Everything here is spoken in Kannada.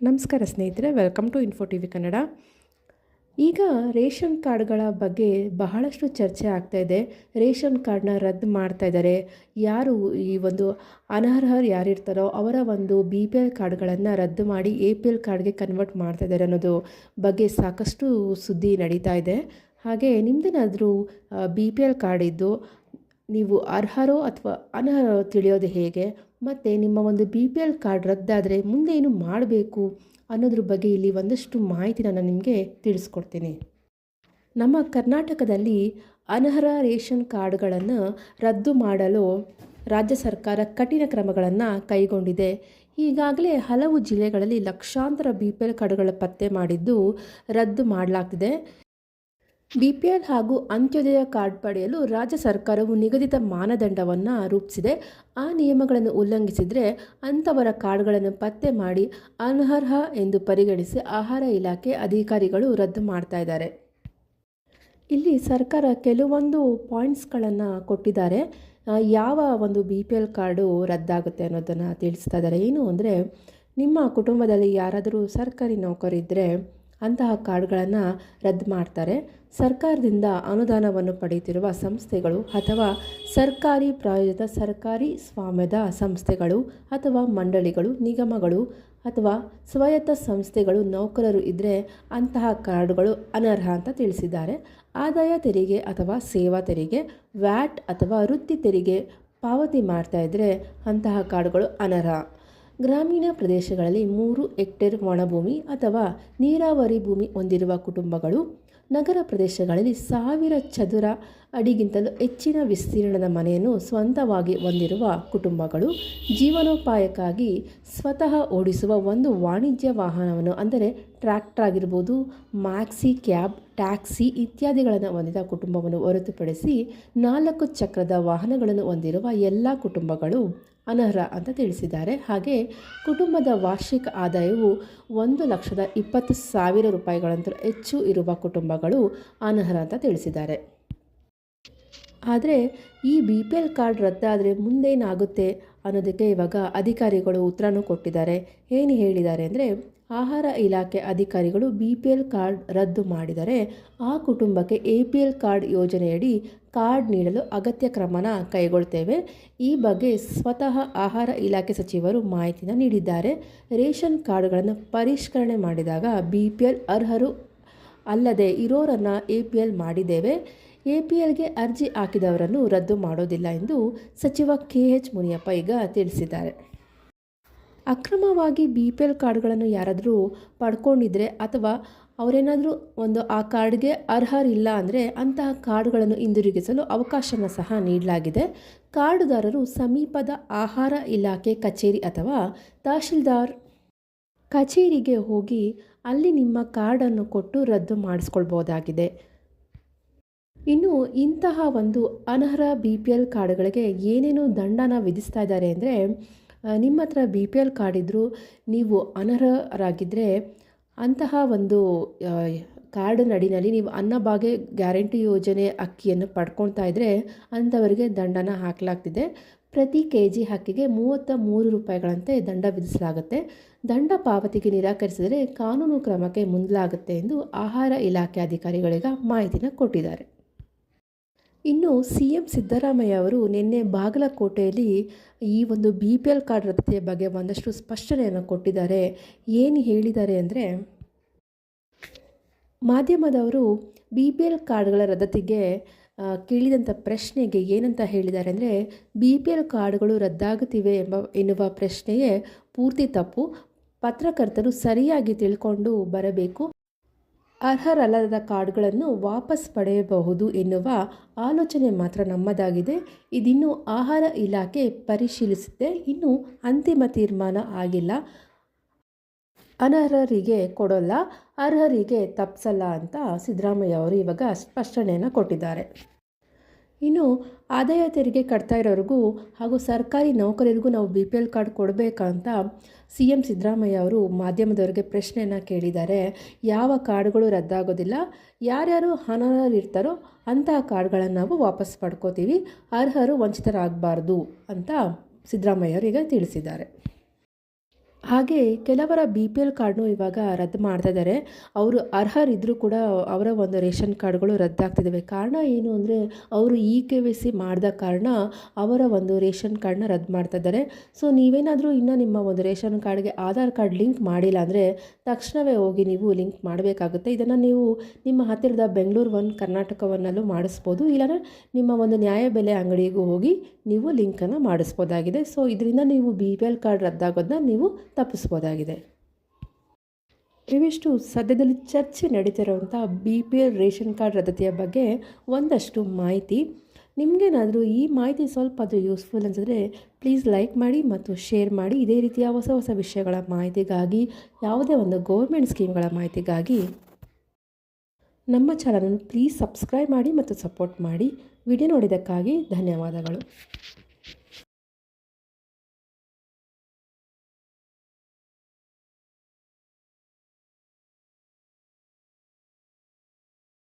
ನಮಸ್ಕಾರ ಸ್ನೇಹಿತರೆ welcome to info T V Kannada ಈಗ ರೇಷನ್ ಕಾರ್ಡ್ಗಳ ಬಗ್ಗೆ ಬಹಳಷ್ಟು ಚರ್ಚೆ ಆಗ್ತಾ ಇದೆ. ರೇಷನ್ ಕಾರ್ಡ್ನ ರದ್ದು ಮಾಡ್ತಾ ಇದ್ದಾರೆ. ಯಾರು ಈ ಒಂದು ಅನರ್ಹರು ಯಾರಿರ್ತಾರೋ ಅವರ ಒಂದು ಬಿ ಪಿ ಎಲ್ ಕಾರ್ಡ್ಗಳನ್ನು ರದ್ದು ಮಾಡಿ ಎ ಪಿ ಎಲ್ ಕಾರ್ಡ್ಗೆ ಕನ್ವರ್ಟ್ ಮಾಡ್ತಾ ಇದ್ದಾರೆ ಅನ್ನೋದು ಬಗ್ಗೆ ಸಾಕಷ್ಟು ಸುದ್ದಿ ನಡೀತಾ ಇದೆ. ಹಾಗೆ ನಿಮ್ಮದೇನಾದರೂ ಬಿ ಪಿ ಎಲ್ ಕಾರ್ಡ್ ಇದ್ದು ನೀವು ಅರ್ಹರೋ ಅಥವಾ ಅನರ್ಹರೋ ತಿಳಿಯೋದು ಹೇಗೆ? ಮತ್ತು ನಿಮ್ಮ ಒಂದು ಬಿ ಪಿ ಎಲ್ ಕಾರ್ಡ್ ರದ್ದಾದರೆ ಮುಂದೆ ಏನು ಮಾಡಬೇಕು ಅನ್ನೋದ್ರ ಬಗ್ಗೆ ಇಲ್ಲಿ ಒಂದಷ್ಟು ಮಾಹಿತಿ ನಾನು ನಿಮಗೆ ತಿಳಿಸ್ಕೊಡ್ತೀನಿ. ನಮ್ಮ ಕರ್ನಾಟಕದಲ್ಲಿ ಅನರ್ಹ ರೇಷನ್ ಕಾರ್ಡ್ಗಳನ್ನು ರದ್ದು ಮಾಡಲು ರಾಜ್ಯ ಸರ್ಕಾರ ಕಠಿಣ ಕ್ರಮಗಳನ್ನು ಕೈಗೊಂಡಿದೆ. ಈಗಾಗಲೇ ಹಲವು ಜಿಲ್ಲೆಗಳಲ್ಲಿ ಲಕ್ಷಾಂತರ ಬಿ ಪಿ ಎಲ್ ಕಾರ್ಡ್ಗಳ ಪತ್ತೆ ಮಾಡಿದ್ದು ರದ್ದು ಮಾಡಲಾಗ್ತಿದೆ. ಬಿ ಪಿ ಎಲ್ ಹಾಗೂ ಅಂತ್ಯೋದಯ ಕಾರ್ಡ್ ಪಡೆಯಲು ರಾಜ್ಯ ಸರ್ಕಾರವು ನಿಗದಿತ ಮಾನದಂಡವನ್ನು ರೂಪಿಸಿದೆ. ಆ ನಿಯಮಗಳನ್ನು ಉಲ್ಲಂಘಿಸಿದರೆ ಅಂಥವರ ಕಾರ್ಡ್ಗಳನ್ನು ಪತ್ತೆ ಮಾಡಿ ಅನರ್ಹ ಎಂದು ಪರಿಗಣಿಸಿ ಆಹಾರ ಇಲಾಖೆ ಅಧಿಕಾರಿಗಳು ರದ್ದು ಮಾಡ್ತಾ ಇದ್ದಾರೆ. ಇಲ್ಲಿ ಸರ್ಕಾರ ಕೆಲವೊಂದು ಪಾಯಿಂಟ್ಸ್ಗಳನ್ನು ಕೊಟ್ಟಿದ್ದಾರೆ. ಯಾವ ಒಂದು ಬಿ ಪಿ ಎಲ್ ಕಾರ್ಡು ರದ್ದಾಗುತ್ತೆ ಅನ್ನೋದನ್ನು ತಿಳಿಸ್ತಾ ಇದ್ದಾರೆ. ಏನು ಅಂದರೆ, ನಿಮ್ಮ ಕುಟುಂಬದಲ್ಲಿ ಯಾರಾದರೂ ಸರ್ಕಾರಿ ನೌಕರಿದ್ದರೆ ಅಂತಹ ಕಾರ್ಡ್ಗಳನ್ನು ರದ್ದು ಮಾಡ್ತಾರೆ. ಸರ್ಕಾರದಿಂದ ಅನುದಾನವನ್ನು ಪಡೆಯುತ್ತಿರುವ ಸಂಸ್ಥೆಗಳು ಅಥವಾ ಸರ್ಕಾರಿ ಪ್ರಾಯೋಜಿತ ಸರ್ಕಾರಿ ಸ್ವಾಮ್ಯದ ಸಂಸ್ಥೆಗಳು ಅಥವಾ ಮಂಡಳಿಗಳು, ನಿಗಮಗಳು ಅಥವಾ ಸ್ವಾಯತ್ತ ಸಂಸ್ಥೆಗಳು ನೌಕರರು ಇದ್ದರೆ ಅಂತಹ ಕಾರ್ಡ್ಗಳು ಅನರ್ಹ ಅಂತ ತಿಳಿಸಿದ್ದಾರೆ. ಆದಾಯ ತೆರಿಗೆ ಅಥವಾ ಸೇವಾ ತೆರಿಗೆ, ವ್ಯಾಟ್ ಅಥವಾ ವೃತ್ತಿ ತೆರಿಗೆ ಪಾವತಿ ಮಾಡ್ತಾ ಇದ್ದರೆ ಅಂತಹ ಕಾರ್ಡ್ಗಳು ಅನರ್ಹ. ಗ್ರಾಮೀಣ ಪ್ರದೇಶಗಳಲ್ಲಿ ಮೂರು ಹೆಕ್ಟೇರ್ ಒಣಭೂಮಿ ಅಥವಾ ನೀರಾವರಿ ಭೂಮಿ ಹೊಂದಿರುವ ಕುಟುಂಬಗಳು ನಗರ ಪ್ರದೇಶಗಳಲ್ಲಿ ಸಾವಿರ ಚದುರ ಅಡಿಗಿಂತಲೂ ಹೆಚ್ಚಿನ ವಿಸ್ತೀರ್ಣದ ಮನೆಯನ್ನು ಸ್ವಂತವಾಗಿ ಹೊಂದಿರುವ ಕುಟುಂಬಗಳು ಜೀವನೋಪಾಯಕ್ಕಾಗಿ ಸ್ವತಃ ಓಡಿಸುವ ಒಂದು ವಾಣಿಜ್ಯ ವಾಹನವನ್ನು ಅಂದರೆ ಟ್ರ್ಯಾಕ್ಟರ್ ಆಗಿರ್ಬೋದು, ಮ್ಯಾಕ್ಸಿ ಕ್ಯಾಬ್, ಟ್ಯಾಕ್ಸಿ ಇತ್ಯಾದಿಗಳನ್ನು ಹೊಂದಿದ ಕುಟುಂಬವನ್ನು ಹೊರತುಪಡಿಸಿ ನಾಲ್ಕು ಚಕ್ರದ ವಾಹನಗಳನ್ನು ಹೊಂದಿರುವ ಎಲ್ಲ ಕುಟುಂಬಗಳು ಅನರ್ಹ ಅಂತ ತಿಳಿಸಿದ್ದಾರೆ. ಹಾಗೆ ಕುಟುಂಬದ ವಾರ್ಷಿಕ ಆದಾಯವು ಒಂದು ಲಕ್ಷದ ಇಪ್ಪತ್ತು ಸಾವಿರ ರೂಪಾಯಿಗಳಂತ ಹೆಚ್ಚು ಇರುವ ಕುಟುಂಬಗಳು ಅನರ್ಹ ಅಂತ ತಿಳಿಸಿದ್ದಾರೆ. ಆದರೆ ಈ ಬಿ ಪಿ ಎಲ್ ಕಾರ್ಡ್ ರದ್ದಾದರೆ ಮುಂದೇನಾಗುತ್ತೆ ಅನ್ನೋದಕ್ಕೆ ಇವಾಗ ಅಧಿಕಾರಿಗಳು ಉತ್ತರನೂ ಕೊಟ್ಟಿದ್ದಾರೆ. ಏನು ಹೇಳಿದ್ದಾರೆ ಅಂದರೆ, ಆಹಾರ ಇಲಾಖೆ ಅಧಿಕಾರಿಗಳು ಬಿ ಪಿ ಎಲ್ ಕಾರ್ಡ್ ರದ್ದು ಮಾಡಿದರೆ ಆ ಕುಟುಂಬಕ್ಕೆ ಎ ಪಿ ಎಲ್ ಕಾರ್ಡ್ ಯೋಜನೆಯಡಿ ಕಾರ್ಡ್ ನೀಡಲು ಅಗತ್ಯ ಕ್ರಮನ ಕೈಗೊಳ್ತೇವೆ. ಈ ಬಗ್ಗೆ ಸ್ವತಃ ಆಹಾರ ಇಲಾಖೆ ಸಚಿವರು ಮಾಹಿತಿನ ನೀಡಿದ್ದಾರೆ. ರೇಷನ್ ಕಾರ್ಡ್ಗಳನ್ನು ಪರಿಷ್ಕರಣೆ ಮಾಡಿದಾಗ ಬಿ ಪಿ ಎಲ್ ಅರ್ಹರು ಅಲ್ಲದೆ ಇರೋರನ್ನು ಎ ಪಿ ಎಲ್ ಮಾಡಿದ್ದೇವೆ. ಎ ಪಿ ಎಲ್ಗೆ ಅರ್ಜಿ ಹಾಕಿದವರನ್ನು ರದ್ದು ಮಾಡೋದಿಲ್ಲ ಎಂದು ಸಚಿವ ಕೆ ಎಚ್ ಮುನಿಯಪ್ಪ ಈಗ ತಿಳಿಸಿದ್ದಾರೆ. ಅಕ್ರಮವಾಗಿ ಬಿ ಪಿ ಎಲ್ ಕಾರ್ಡ್ಗಳನ್ನು ಯಾರಾದರೂ ಪಡ್ಕೊಂಡಿದ್ರೆ ಅಥವಾ ಅವರೇನಾದರೂ ಒಂದು ಆ ಕಾರ್ಡ್ಗೆ ಅರ್ಹರಿಲ್ಲ ಅಂದರೆ ಅಂತಹ ಕಾರ್ಡ್ಗಳನ್ನು ಹಿಂದಿರುಗಿಸಲು ಅವಕಾಶನ ಸಹ ನೀಡಲಾಗಿದೆ. ಕಾರ್ಡುದಾರರು ಸಮೀಪದ ಆಹಾರ ಇಲಾಖೆ ಕಚೇರಿ ಅಥವಾ ತಹಶೀಲ್ದಾರ್ ಕಚೇರಿಗೆ ಹೋಗಿ ಅಲ್ಲಿ ನಿಮ್ಮ ಕಾರ್ಡನ್ನು ಕೊಟ್ಟು ರದ್ದು ಮಾಡಿಸ್ಕೊಳ್ಬೋದಾಗಿದೆ. ಇನ್ನು ಇಂತಹ ಒಂದು ಅನರ್ಹ ಬಿ ಪಿ ಎಲ್ ಕಾರ್ಡ್ಗಳಿಗೆ ಏನೇನು ದಂಡನ ವಿಧಿಸ್ತಾ ಇದ್ದಾರೆ ಅಂದರೆ ನಿಮ್ಮ ಹತ್ರ ಬಿ ಪಿ ಎಲ್ ಕಾರ್ಡ್ ಇದ್ದರೂ ನೀವು ಅನರ್ಹರಾಗಿದ್ದರೆ ಅಂತಹ ಒಂದು ಕಾರ್ಡಿನಡಿನಲ್ಲಿ ಕಾರ್ಡ್ ನಡಿನಲ್ಲಿ ನೀವು ಅನ್ನಭಾಗ್ಯ ಗ್ಯಾರಂಟಿ ಯೋಜನೆ ಅಕ್ಕಿಯನ್ನು ಪಡ್ಕೊಳ್ತಾ ಇದ್ದರೆ ಅಂಥವರಿಗೆ ದಂಡನ ಹಾಕಲಾಗ್ತಿದೆ. ಪ್ರತಿ ಕೆ ಜಿ ಅಕ್ಕಿಗೆ ಮೂವತ್ತ ಮೂರು ರೂಪಾಯಿಗಳಂತೆ ದಂಡ ವಿಧಿಸಲಾಗುತ್ತೆ. ದಂಡ ಪಾವತಿಗೆ ನಿರಾಕರಿಸಿದರೆ ಕಾನೂನು ಕ್ರಮಕ್ಕೆ ಮುಂದಲಾಗುತ್ತೆ ಎಂದು ಆಹಾರ ಇಲಾಖೆ ಅಧಿಕಾರಿಗಳಿಗ ಮಾಹಿತಿನ ಕೊಟ್ಟಿದ್ದಾರೆ. ಇನ್ನು ಸಿ ಎಂ ಸಿದ್ದರಾಮಯ್ಯ ಅವರು ನಿನ್ನೆ ಬಾಗಲಕೋಟೆಯಲ್ಲಿ ಈ ಒಂದು ಬಿ ಪಿ ಎಲ್ ಕಾರ್ಡ್ ರದ್ದತಿಯ ಬಗ್ಗೆ ಒಂದಷ್ಟು ಸ್ಪಷ್ಟನೆಯನ್ನು ಕೊಟ್ಟಿದ್ದಾರೆ. ಏನು ಹೇಳಿದ್ದಾರೆ ಅಂದರೆ, ಮಾಧ್ಯಮದವರು ಬಿ ಪಿ ಎಲ್ ಕಾರ್ಡ್ಗಳ ರದ್ದತಿಗೆ ಕೇಳಿದಂಥ ಪ್ರಶ್ನೆಗೆ ಏನಂತ ಹೇಳಿದ್ದಾರೆ ಅಂದರೆ, ಬಿ ಪಿ ಎಲ್ ಕಾರ್ಡ್ಗಳು ರದ್ದಾಗುತ್ತಿವೆ ಎಂಬ, ಎನ್ನುವ ಪ್ರಶ್ನೆಯೇ ಪೂರ್ತಿ ತಪ್ಪು. ಪತ್ರಕರ್ತರು ಸರಿಯಾಗಿ ತಿಳ್ಕೊಂಡು ಬರಬೇಕು. ಅರ್ಹರಲ್ಲದ ಕಾರ್ಡ್ಗಳನ್ನು ವಾಪಸ್ ಪಡೆಯಬಹುದು ಎನ್ನುವ ಆಲೋಚನೆ ಮಾತ್ರ ನಮ್ಮದಾಗಿದೆ. ಇದಿನ್ನು ಆಹಾರ ಇಲಾಖೆ ಪರಿಶೀಲಿಸಿದೆ ಇನ್ನು ಅಂತಿಮ ತೀರ್ಮಾನ ಆಗಿಲ್ಲ. ಅನರ್ಹರಿಗೆ ಕೊಡೋಲ್ಲ, ಅರ್ಹರಿಗೆ ತಪ್ಪಿಸಲ್ಲ ಅಂತ ಸಿದ್ದರಾಮಯ್ಯ ಅವರು ಇವಾಗ ಸ್ಪಷ್ಟನೆಯನ್ನು ಕೊಟ್ಟಿದ್ದಾರೆ. ಇನ್ನು ಆದಾಯ ತೆರಿಗೆ ಕಟ್ತಾ ಇರೋರಿಗೂ ಹಾಗೂ ಸರ್ಕಾರಿ ನೌಕರರಿಗೂ ನಾವು ಬಿ ಪಿ ಎಲ್ ಕಾರ್ಡ್ ಕೊಡಬೇಕಂತ ಸಿ ಎಂ ಸಿದ್ದರಾಮಯ್ಯ ಅವರು ಮಾಧ್ಯಮದವರಿಗೆ ಪ್ರಶ್ನೆಯನ್ನು ಕೇಳಿದ್ದಾರೆ. ಯಾವ ಕಾರ್ಡ್ಗಳು ರದ್ದಾಗೋದಿಲ್ಲ? ಯಾರ್ಯಾರು ಅನರ್ಹರಿರ್ತಾರೋ ಅಂತಹ ಕಾರ್ಡ್ಗಳನ್ನು ನಾವು ವಾಪಸ್ ಪಡ್ಕೋತೀವಿ. ಅರ್ಹರು ವಂಚಿತರಾಗಬಾರ್ದು ಅಂತ ಸಿದ್ದರಾಮಯ್ಯ ಅವರು ಈಗ ತಿಳಿಸಿದ್ದಾರೆ. ಹಾಗೆ ಕೆಲವರ ಬಿ ಪಿ ಎಲ್ ಕಾರ್ಡ್ನು ಇವಾಗ ರದ್ದು ಮಾಡ್ತಾ ಇದ್ದಾರೆ ಅವರು ಅರ್ಹರಿದ್ದರೂ ಕೂಡ ಅವರ ಒಂದು ರೇಷನ್ ಕಾರ್ಡ್ಗಳು ರದ್ದಾಗ್ತಿದ್ದಾವೆ ಕಾರಣ ಏನು ಅಂದರೆ ಅವರು ಇ ಕೆ ವೈ ಸಿ ಮಾಡಿದ ಕಾರಣ ಅವರ ಒಂದು ರೇಷನ್ ಕಾರ್ಡ್ನ ರದ್ದು ಮಾಡ್ತಾ ಇದ್ದಾರೆ ಸೊ ನೀವೇನಾದರೂ ಇನ್ನೂ ನಿಮ್ಮ ಒಂದು ರೇಷನ್ ಕಾರ್ಡ್ಗೆ ಆಧಾರ್ ಕಾರ್ಡ್ ಲಿಂಕ್ ಮಾಡಿಲ್ಲ ಅಂದರೆ ತಕ್ಷಣವೇ ಹೋಗಿ ನೀವು ಲಿಂಕ್ ಮಾಡಬೇಕಾಗುತ್ತೆ. ಇದನ್ನು ನೀವು ನಿಮ್ಮ ಹತ್ತಿರದ ಬೆಂಗಳೂರು ಒನ್ ಕರ್ನಾಟಕವನ್ನಲ್ಲೂ ಮಾಡಿಸ್ಬೋದು. ಇಲ್ಲಾಂದರೆ ನಿಮ್ಮ ಒಂದು ನ್ಯಾಯಬೆಲೆ ಅಂಗಡಿಗೂ ಹೋಗಿ ನೀವು ಲಿಂಕನ್ನು ಮಾಡಿಸ್ಬೋದಾಗಿದೆ. ಸೊ ಇದರಿಂದ ನೀವು ಬಿ ಪಿ ಎಲ್ ಕಾರ್ಡ್ ರದ್ದಾಗೋದನ್ನ ನೀವು ತಪ್ಪಿಸ್ಬೋದಾಗಿದೆ ಇವಿಷ್ಟು ಸದ್ಯದಲ್ಲಿ ಚರ್ಚೆ ನಡೀತಿರುವಂಥ B P L ration card ರದ್ದತಿಯ ಬಗ್ಗೆ ಒಂದಷ್ಟು ಮಾಹಿತಿ. ನಿಮಗೇನಾದರೂ ಈ ಮಾಹಿತಿ ಸ್ವಲ್ಪ ಅದು ಯೂಸ್ಫುಲ್ ಅನ್ಸಿದ್ರೆ ಪ್ಲೀಸ್ ಲೈಕ್ ಮಾಡಿ ಮತ್ತು ಶೇರ್ ಮಾಡಿ. ಇದೇ ರೀತಿಯ ಹೊಸ ಹೊಸ ವಿಷಯಗಳ ಮಾಹಿತಿಗಾಗಿ, ಯಾವುದೇ ಒಂದು ಗೌರ್ಮೆಂಟ್ ಸ್ಕೀಮ್ಗಳ ಮಾಹಿತಿಗಾಗಿ ನಮ್ಮ ಚಾನಲನ್ನು ಪ್ಲೀಸ್ ಸಬ್ಸ್ಕ್ರೈಬ್ ಮಾಡಿ ಮತ್ತು ಸಪೋರ್ಟ್ ಮಾಡಿ. ವಿಡಿಯೋ ನೋಡಿದ್ದಕ್ಕಾಗಿ ಧನ್ಯವಾದಗಳು.